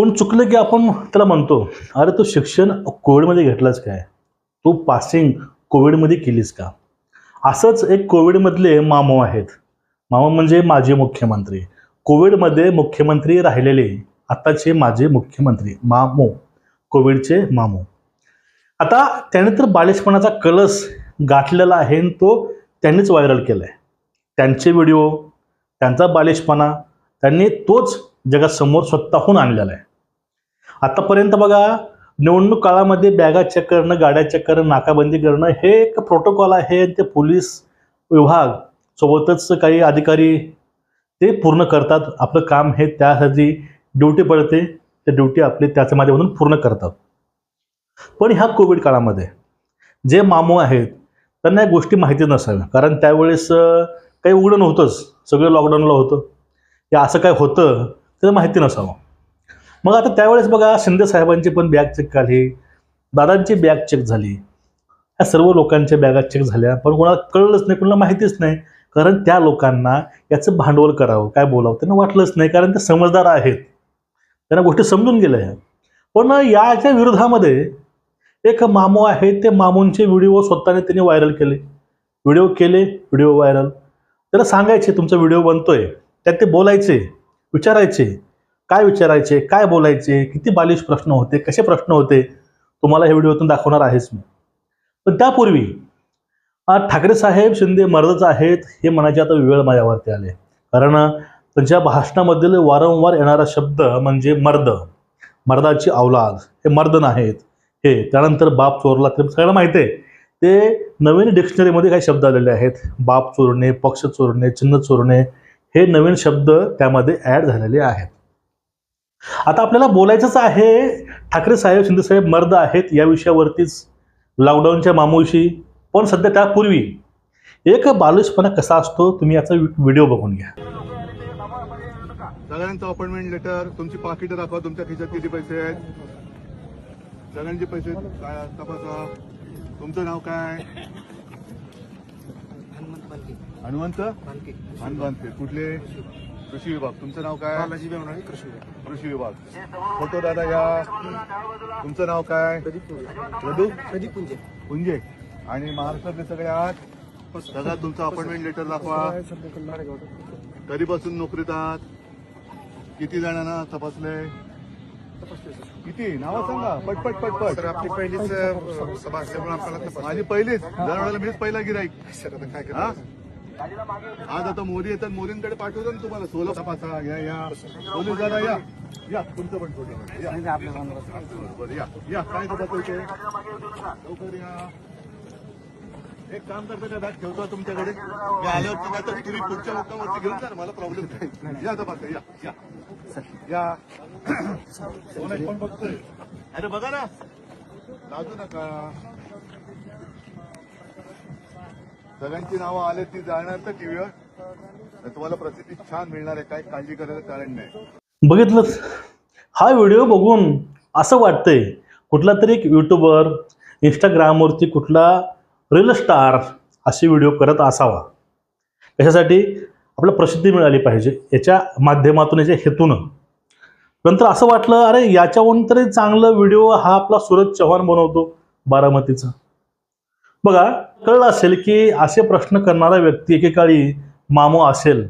कोण चुकलं की आपण त्याला म्हणतो? अरे तू शिक्षण कोविडमध्ये घेतलंच काय? तू पासिंग कोविडमध्ये केलीस का? असंच एक कोविडमधले मामो आहेत. मामो म्हणजे माजी मुख्यमंत्री. कोविडमध्ये मुख्यमंत्री राहिलेले आत्ताचे माजी मुख्यमंत्री मामो. कोविडचे मामो. आता त्याने तर बालिशपणाचा कलस गाठलेला आहे आणि तो त्यांनीच व्हायरल केला आहे त्यांचे व्हिडिओ त्यांचा बालिशपणा त्यांनी तोच जगासमोर स्वतःहून आणलेला आहे. आतापर्यंत बघा निवडणूक काळामध्ये बॅगा चेक करणं गाड्या चेक करणं नाकाबंदी करणं हे एक प्रोटोकॉल आहे आणि ते पोलीस विभाग सोबतच काही अधिकारी ते पूर्ण करतात. आपलं काम हे त्यासाठी ड्युटी पडते. ते ड्युटी आपली त्याच्या माध्यमातून पूर्ण करतात. पण ह्या कोविड काळामध्ये जे मामू आहेत त्यांना या गोष्टी माहिती नसाव्या. कारण त्यावेळेस काही उघडं नव्हतंच. सगळं लॉकडाऊनला होतं. या असं काय होतं ते माहिती नसावं. मग आता त्यावेळेस बघा शिंदे साहेबांची पण बॅग चेक झाली दादांची बॅग चेक झाली. या सर्व लोकांच्या बॅगा चेक झाल्या. पण कोणाला कळलंच नाही कोणाला माहितीच नाही. कारण त्या लोकांना याचं भांडवल करावं काय बोलावं त्यांना वाटलंच नाही. कारण ते समजदार आहेत. त्यांना गोष्टी समजून गेल्या पण याच्या विरोधामध्ये एक मामू आहे ते मामूंचे व्हिडिओ स्वतःने त्यांनी व्हायरल केले. व्हिडिओ केले व्हिडिओ व्हायरल. त्याला सांगायचे तुमचा व्हिडिओ बनतोय. त्यात ते बोलायचे विचारायचे. काय विचारायचे काय बोलायचे किती बालिश प्रश्न होते कसे प्रश्न होते तुम्हाला हे व्हिडिओतून दाखवणार आहेच मी. पण त्यापूर्वी ठाकरे साहेब शिंदे मर्दच आहेत हे म्हणायचे आता वेळ माझ्यावरती आले. कारण त्यांच्या भाषणामधील वारंवार येणारा शब्द म्हणजे मर्द. मर्दाची अवलाद हे मर्द नाहीत. हे त्यानंतर बाप चोरला ते सगळ्यांना माहिती आहे. ते नवीन डिक्शनरीमध्ये काही शब्द आलेले आहेत. बाप चोरणे पक्ष चोरणे चिन्ह चोरणे हे नवीन शब्द त्यामध्ये ॲड झालेले आहेत. आता आपल्याला बोलायचंच आहे ठाकरे साहेब शिंदे साहेब मर्द आहेत या विषयावरतीच लॉकडाऊनच्या मामूशी पण सध्या त्यापूर्वी एक बालुषपणा कसा असतो तुम्ही याचा व्हिडिओ बघून घ्या. सगळ्यांचं अपॉइंटमेंट लेटर तुमची पाकिटं दाखवा तुमच्या खिशात किती पैसे आहेत. सगळ्यांचे पैसे काय तपासा. तुमचं नाव काय? हनुमंत हनुमंत? कुठले? कृषी विभाग. तुमचं नाव काय? बालाजी बेवणारे कृषी विभाग. कृषी विभाग. फोटो दादा या. तुमचं नाव काय? प्रदू प्रदीप पुंजे पुंजे आणि महाराष्ट्रातले सगळे आहात? सगळ्यात तुमचं अपॉइंटमेंट लेटर दाखवा. कधीपासून नोकरीत आहात? किती जणांना तपासले किती? नाव सांगा. पटपट पटपट. सर आपली पहिलीच सभा असल्यामुळे आपल्याला माझी पहिलीच. दरवेळेला मीच पहिला गिराईक. सर आता काय करायचं? आज आता मोदी येतात मोदींकडे पाठवतो ना तुम्हाला. सोला तपासा या या. पोलीस दादा या. या तुमचं पण फोटो या. या. या काय तपासायचे लवकर या. एक काम करतो का बॅग ठेवतो तुमच्याकडे. मी आल्यावर तुम्ही आता तुम्ही पुढच्या लोकांवरती घेऊन जा मला प्रॉब्लेम नाही. या तपासा या या. या. कोण बघतोय? अरे बघा ना. लाजू नका. सगळ्यांची नावं आले ती जाणार तर टीव्हीवर तुम्हाला प्रसिद्धी छान मिळणार आहे काय काळजी करायचं कारण नाही. बघितलं हा व्हिडिओ बघून असं वाटतंय कुठला तरी एक युट्यूबर इंस्टाग्रामवरती कुठला रील स्टार असे व्हिडिओ करत असावा. याच्यासाठी आपल्याला प्रसिद्धी मिळाली पाहिजे याच्या माध्यमातून याच्या हेतूनं. नंतर असं वाटलं अरे याच्याहून तरी चांगलं व्हिडिओ हा आपला सूरज चव्हाण बनवतो बारामतीचा. बघा कळलं असेल की असे प्रश्न करणारा व्यक्ती एकेकाळी मामो असेल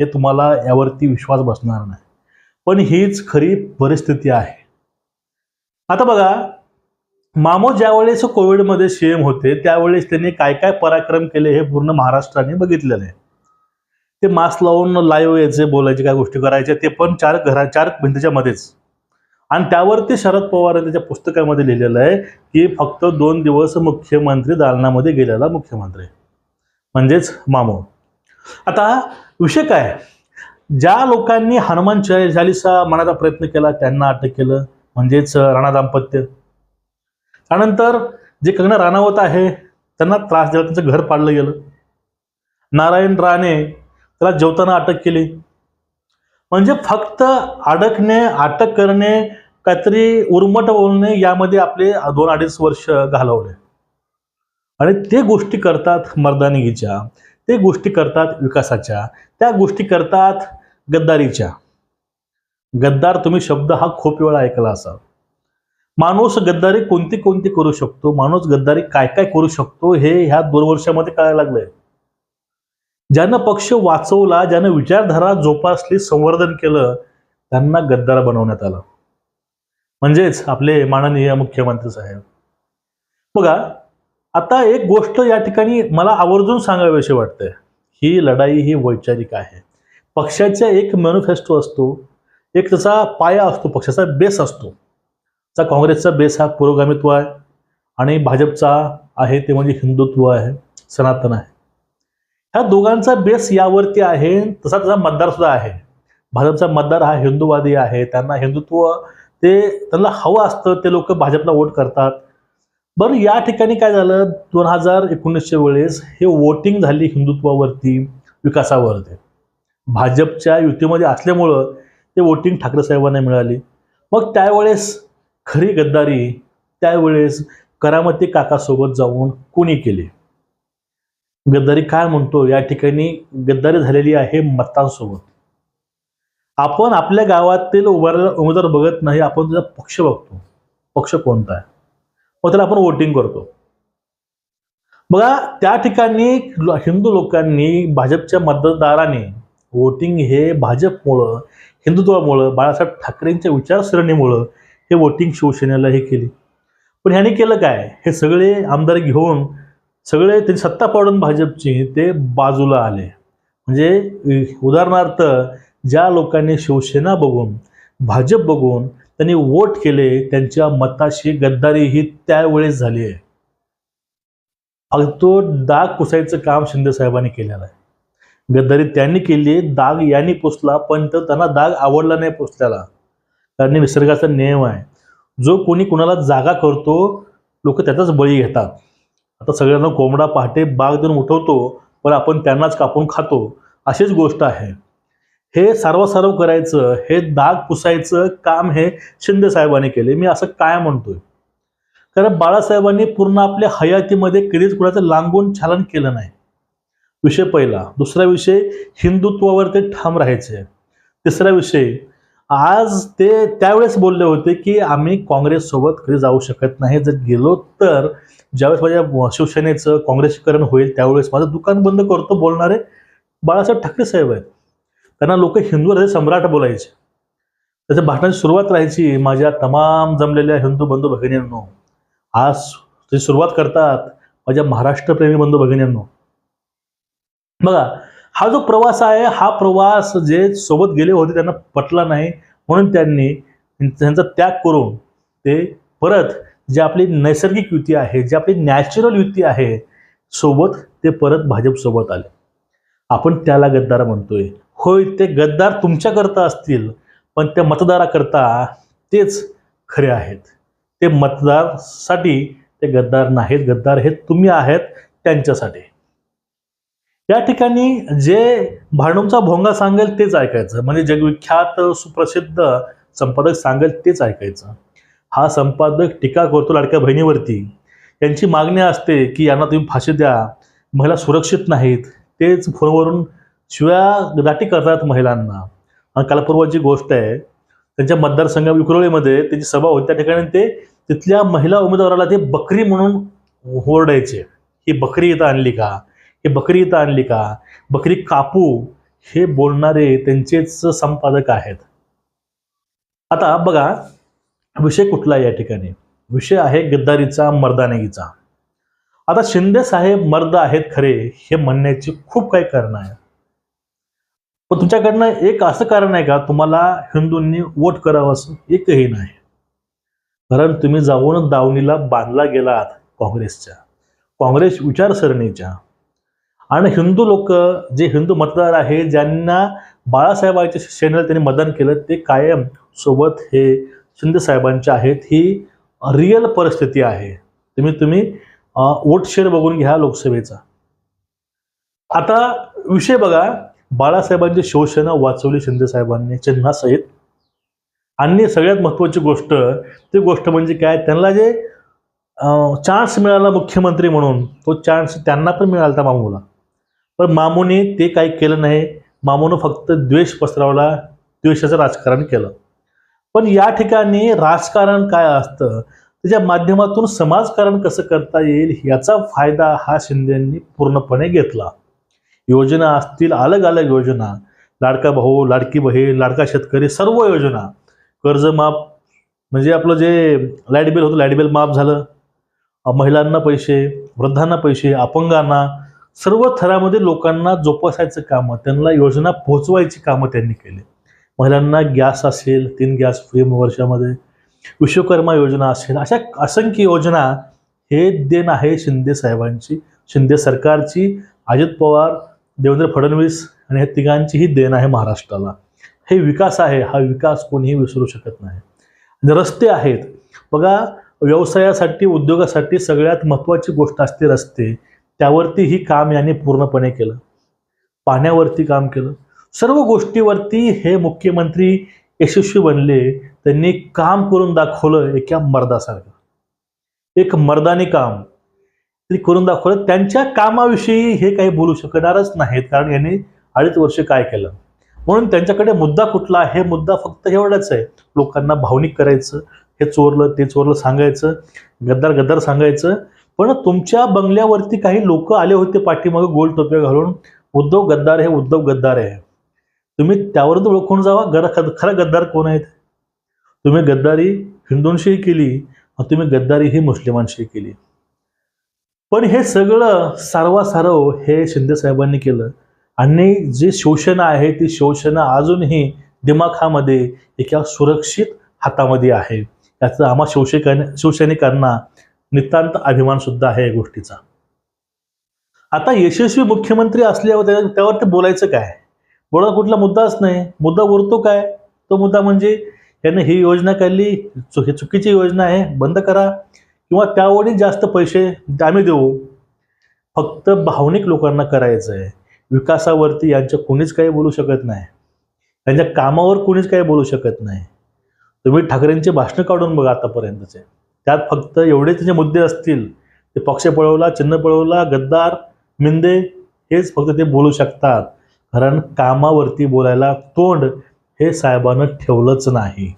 हे तुम्हाला यावरती विश्वास बसणार नाही. पण हीच खरी परिस्थिती आहे. आता बघा मामो ज्यावेळेस कोविडमध्ये सीएम होते त्यावेळेस त्यांनी काय काय पराक्रम केले हे पूर्ण महाराष्ट्राने बघितलेलं आहे. ते मास्क लावून लाईव्ह यायचे बोलायचे काय गोष्टी करायच्या ते पण चार घरा चार भिंतीच्या मध्येच. आणि त्यावरती शरद पवार त्याच्या पुस्तकामध्ये लिहिलेलं आहे की फक्त दोन दिवस मुख्यमंत्री दालनामध्ये गेलेला मुख्यमंत्री. म्हणजेच मामो. आता विषय काय? ज्या लोकांनी हनुमान चा- चालिसा म्हणायचा प्रयत्न केला त्यांना अटक केलं. म्हणजेच राणा दाम्पत्य. त्यानंतर जे कंगना राणावत आहे त्यांना त्रास दिला त्यांचं घर पाडलं गेलं. नारायण राणे त्याला जेवताना अटक केली. म्हणजे फक्त अडकणे अटक करणे काहीतरी उर्मट बोलणे यामध्ये आपले दोन अडीच वर्ष घालवले. आणि ते गोष्टी करतात मर्दानगीच्या ते गोष्टी करतात विकासाच्या त्या गोष्टी करतात गद्दारीच्या. गद्दार तुम्ही शब्द हा खूप वेळा ऐकला असाल. माणूस गद्दारी कोणती कोणती करू शकतो? माणूस गद्दारी काय काय करू शकतो? हे ह्या दोन वर्षामध्ये कळायला लागलंय. ज्यानं पक्ष वाचवला ज्यानं विचारधारा जोपासली संवर्धन केलं त्यांना गद्दार बनवण्यात आलं. म्हणजेच आपले माननीय मुख्यमंत्री साहेब. बघा आता एक गोष्ट या ठिकाणी मला आवर्जून सांगावीशी वाटते. ही लढाई ही वैचारिक आहे. पक्षाचा एक मॅनिफेस्टो असतो एक त्याचा पाया असतो पक्षाचा बेस असतो. चा काँग्रेसचा बेस हा पुरोगामित्व आहे आणि भाजपचा आहे ते म्हणजे हिंदुत्व आहे सनातन आहे. ह्या दोघांचा बेस यावरती आहे. तसा त्याचा मतदार सुद्धा आहे. भाजपचा मतदार हा हिंदूवादी आहे. त्यांना हिंदुत्व ते त्यांना हवं असतं ते लोक भाजपला वोट करतात. बरं या ठिकाणी काय झालं? दोन हजार एकोणीसच्या वेळेस हे वोटिंग झाली हिंदुत्वावरती विकासावरती. भाजपच्या युतीमध्ये असल्यामुळं ते वोटिंग ठाकरे साहेबांना मिळाली. मग त्यावेळेस खरी गद्दारी त्यावेळेस करामती काकासोबत जाऊन कोणी केली? गद्दारी काय म्हणतो? या ठिकाणी गद्दारी झालेली आहे मतांसोबत. आपण आपल्या गावातील उभारलेला उमेदवार बघत नाही आपण त्याचा पक्ष बघतो. पक्ष कोणता आहे? मग त्याला आपण वोटिंग करतो. बघा त्या ठिकाणी हिंदू लोकांनी भाजपच्या मतदाराने वोटिंग हे भाजपमुळं हिंदुत्वामुळं बाळासाहेब ठाकरेंच्या विचारसरणीमुळं हे वोटिंग शिवसेनेला हे केली. पण ह्याने केलं काय? हे सगळे आमदार घेऊन सगळे ते सत्ता पाडून भाजपची ते बाजूला आले. म्हणजे उदाहरणार्थ ज्या लोकांनी शिवसेना बघून भाजप बघून त्यांनी वोट केले त्यांच्या मताशी गद्दारी ही त्यावेळेस झाली आहे. तो दाग पुसायचं काम शिंदे साहेबांनी केलेलं आहे. गद्दारी त्यांनी केली दाग यांनी पुसला पण तर त्यांना दाग आवडला नाही पुसल्याला. कारण निसर्गाचा नियम आहे. जो कोणी कुणाला जागा करतो लोक त्याचाच बळी घेतात. आता सगळ्यांना कोंबडा पहाटे बाग देऊन उठवतो पण आपण त्यांनाच कापून खातो. अशीच गोष्ट आहे. हे सारवासारव करायचं हे दाग पुसायचं काम हे शिंदे साहेबांनी केले. मी असं काय म्हणतोय? कारण बाळासाहेबांनी पूर्ण आपल्या हयातीमध्ये कधीच कुणाचं लांबून छालन केलं नाही. विषय पहिला. दुसरा विषय हिंदुत्वावर ते ठाम राहायचे. तिसरा विषय आज ते त्यावेळेस बोलले होते की आम्ही काँग्रेससोबत कधी जाऊ शकत नाही. जर गेलो तर ज्यावेळेस माझ्या शिवसेनेचं काँग्रेसीकरण होईल त्यावेळेस माझं दुकान बंद करतो बोलणारे बाळासाहेब ठाकरे साहेब आहेत. त्यांना लोक हिंदू हृदय सम्राट बोलायचे. त्याच्या भाषणाची सुरुवात राहायची माझ्या तमाम जमलेल्या हिंदू बंधू भगिनींनो. आज ते सुरुवात करतात माझ्या महाराष्ट्रप्रेमी बंधू भगिनींनो. बघा हा जो प्रवास आहे हा प्रवास जे सोबत गेले होते त्यांना पटला नाही. म्हणून त्यांनी त्यांचा त्याग करून ते परत जे आपली नैसर्गिक युती आहे जी आपली नॅचरल युती आहे सोबत ते परत भाजपसोबत आले. आपण त्याला गद्दार म्हणतोय. होय ते गद्दार तुमच्याकरता असतील पण त्या मतदाराकरता तेच खरे आहेत. ते मतदारसाठी ते गद्दार नाहीत. गद्दार हे तुम्ही आहेत त्यांच्यासाठी. या ठिकाणी जे भांडूमचा भोंगा सांगेल तेच ऐकायचं. म्हणजे जगविख्यात सुप्रसिद्ध संपादक सांगेल तेच ऐकायचं. हा संपादक टीका करतो लाडक्या बहिणीवरती. यांची मागणी असते की यांना तुम्ही फाशी द्या. महिला सुरक्षित नाहीत. तेच फोनवरून शिव्या दाटी करतात महिलांना. आणि काल गोष्ट आहे त्यांच्या मतदारसंघ विक्रोळीमध्ये त्यांची सभा होती. त्या ठिकाणी ते तिथल्या महिला उमेदवाराला ते बकरी म्हणून ओरडायचे. ही बकरी इथं आणली का? हे बकरी इथं आणली का? बकरी कापू हे बोलणारे त्यांचेच संपादक आहेत. आता बघा विषय कुठला या ठिकाणी? विषय आहे गद्दारीचा मर्दानगीचा. आता शिंदे साहेब मर्द आहेत खरे हे म्हणण्याची खूप काही कारण आहे पण तुमच्याकडनं एक असं कारण आहे का? तुम्हाला हिंदूंनी वोट करावं असं एकही नाही. कारण तुम्ही जाऊन दावणीला बांधला गेलात काँग्रेसच्या. काँग्रेस विचारसरणीच्या. आणि हिंदू लोक जे हिंदू मतदार आहे ज्यांना बाळासाहेबांच्या सेनेला त्यांनी मतदान केलं ते कायम सोबत हे शिंदे साहेबांचे आहेत. ही रिअल परिस्थिती आहे. तुम्ही तुम्ही वोट शेअर बघून घ्या लोकसभेचा. आता विषय बघा. बाळासाहेबांची शिवसेना वाचवली शिंदे साहेबांनी चिन्हासहित. आणि सगळ्यात महत्त्वाची गोष्ट ती गोष्ट म्हणजे काय? त्यांना जे चान्स मिळाला मुख्यमंत्री म्हणून तो चान्स त्यांना पण मिळाला होता मामूला. पण मामूने ते काही केलं नाही. मामूनं फक्त द्वेष पसरवला द्वेषाचं राजकारण केलं. पण या ठिकाणी राजकारण काय असतं? त्याच्या माध्यमातून समाजकारण कसं करता येईल याचा फायदा हा शिंदेंनी पूर्णपणे घेतला. योजना असतील अलग अलग योजना. लाडका भाऊ लाडकी बहीण लाडका शेतकरी सर्व योजना. कर्जमाफ म्हणजे आपलं जे लाइट बिल होतं लाइट बिल माफ झालं. महिलांना पैसे वृद्धांना पैसे अपंगांना. सर्व थरामध्ये लोकांना जोपासायचं कामं त्यांना योजना पोहोचवायची कामं त्यांनी केली. महिलांना गॅस असेल तीन गॅस फ्री वर्षामध्ये विश्वकर्मा योजना असेल अशा असंख्य योजना हे देण आहे शिंदे साहेबांची. शिंदे सरकारची अजित पवार देवेंद्र फडणवीस आणि ह्या तिघांची ही देण आहे महाराष्ट्राला. हे विकास आहे हा विकास कोणीही विसरू शकत नाही. आणि रस्ते आहेत. बघा व्यवसायासाठी उद्योगासाठी सगळ्यात महत्त्वाची गोष्ट असते रस्ते. त्यावरती ही काम यांनी पूर्णपणे केलं. पाण्यावरती काम केलं. सर्व गोष्टीवरती हे मुख्यमंत्री यशस्वी बनले त्यांनी काम करून दाखवलं एका मर्दासारखं. एक मर्दानी काम. ते करून दाखवलं. त्यांच्या कामाविषयी हे काही बोलू शकणारच नाहीत कारण यांनी अडीच वर्ष काय केलं? म्हणून त्यांच्याकडे मुद्दा कुठला हे मुद्दा फक्त एवढाच आहे. लोकांना भावनिक करायचं हे चोरलं ते चोरलं सांगायचं गद्दार गद्दार सांगायचं पण तुमच्या बंगल्यावरती काही लोक आले होते पाठीमागे गोल टोप्या घालून? उद्धव गद्दार हे उद्धव गद्दार आहे. तुम्ही त्यावरून ओळखून जावा गर खरा गद्दार कोण आहेत? तुम्ही गद्दारी हिंदूंशीही केली तुम्ही गद्दारी ही मुस्लिमांशी केली. पण हे सगळं सारवासारव हे शिंदे साहेबांनी केलं. आणि जी शोषण आहे ती शोषण अजूनही दिमाखामध्ये एका सुरक्षित हातामध्ये आहे. याचं आम्हा शिवसैनिकांना शिवसैनिकांना नितांत अभिमान सुद्धा आहे या गोष्टीचा. आता यशस्वी मुख्यमंत्री असल्यावर त्यावर त्यावरती बोलायचं काय? बोला कुठला मुद्दाच नाही. मुद्दा उरतो काय? तो मुद्दा म्हणजे याने ही योजना काढली ही चुकीची योजना आहे बंद करा. किंवा त्यावरही जास्त पैसे आम्ही देऊ. फक्त भावनिक लोकांना करायचं आहे विकासावरती यांच्या कोणीच काही बोलू शकत नाही. त्यांच्या कामावर कोणीच काही बोलू शकत नाही. तुम्ही ठाकरेंचे भाषणं काढून बघा आतापर्यंतचे. त्यात फक्त एवढे त्याचे मुद्दे असतील ते पक्ष पळवला चिन्ह पळवला गद्दार मिंदे हेच फक्त ते बोलू शकतात. कारण कामावरती बोलायला तोंड हे साहेबानं ठेवलंच नाही.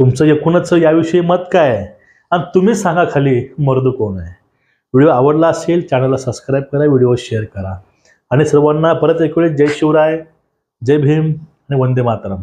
तुमचं एकूणच याविषयी मत काय? आणि तुम्ही सांगा खाली मर्द कोण आहे? व्हिडिओ आवडला असेल चॅनलला सबस्क्राईब करा व्हिडिओ शेअर करा. आणि सर्वांना परत एक वेळेस जय शिवराय जय भीम आणि वंदे मातरम.